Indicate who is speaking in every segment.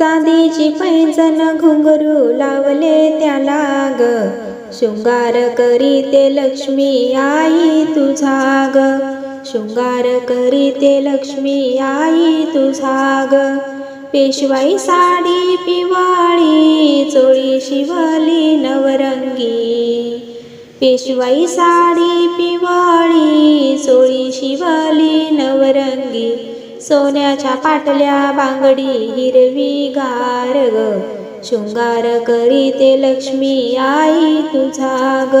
Speaker 1: चांदीची पैंजण घुंगरू लावले त्याला ग. शृंगार करीते लक्ष्मी आई तुझा ग. शृंगार करीते लक्ष्मी आई तुझा ग. पेशवाई साडी पिवाळी चोळी शिवली नवरंगी. पेशवाई साडी पिवाळी चोळी शिवली सोन्याच्या पाटल्या बांगडी हिरवी गार ग. शृंगार करीते लक्ष्मी आई तुझा ग.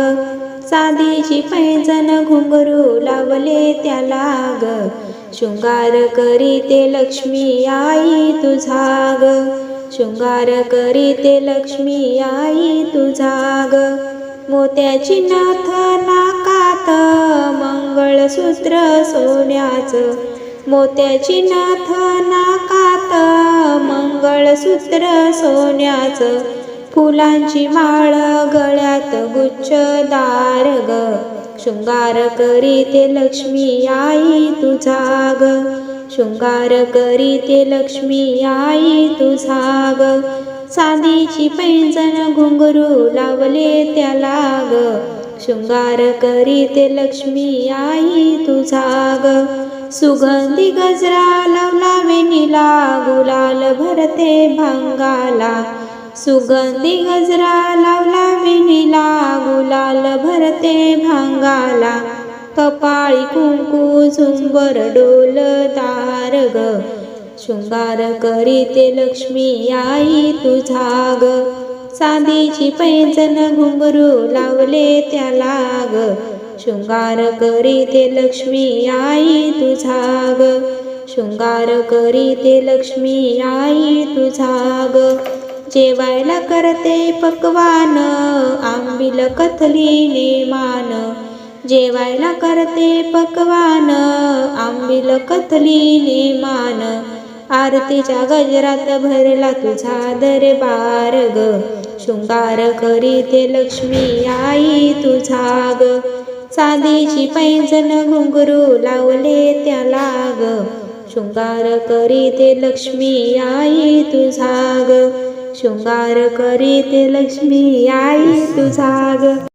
Speaker 1: चांदीची पैजन घुंगरू लावले त्याला ग. शृंगार करीते लक्ष्मी आई तुझा ग. शृंगार करीते लक्ष्मी आई तुझा ग. मोत्याची नाथ नाकात मंगळसूत्र सोन्याचं. मोत्याची नाथ नाकात मंगळसूत्र सोन्याचं फुलांची माळ गळ्यात गुच्छदार ग. शृंगार करीते लक्ष्मी आई तुझा ग. शृंगार करीते लक्ष्मी आई तुझा ग. साधीची पैंजण घुंगरू लावले त्याला ग. शृंगार करीते लक्ष्मी आई तुझा ग. सुगंधी गजरा लावला वेणीला गुलाल भरते भांगाला. सुगंधी गजरा लावला वेणीला गुलाल भरते भांगाला. कपाळी कुंकू झुंबर डोलदार ग. शृंगार करीते लक्ष्मी आई तुझा ग. चांदीची पैंजन घुंगरू लावले त्याला ग. शृंगार करीते लक्ष्मी आई तुझा ग. शृंगार करीते लक्ष्मी आई तुझा ग. जेवायला करते पकवान आंबिल कथलीने मान जेवायला करते पकवान आंबिल कथलीने मान आरतीच्या गजरात भरला तुझा दरबार ग. शृंगार करीते लक्ष्मी आई तुझा ग. साधीची पैंजण घुंगरू लावले त्याला ग. शृंगार करीते लक्ष्मी आई तुझाग शृंगार शृंगार करीते लक्ष्मी आई तुझाग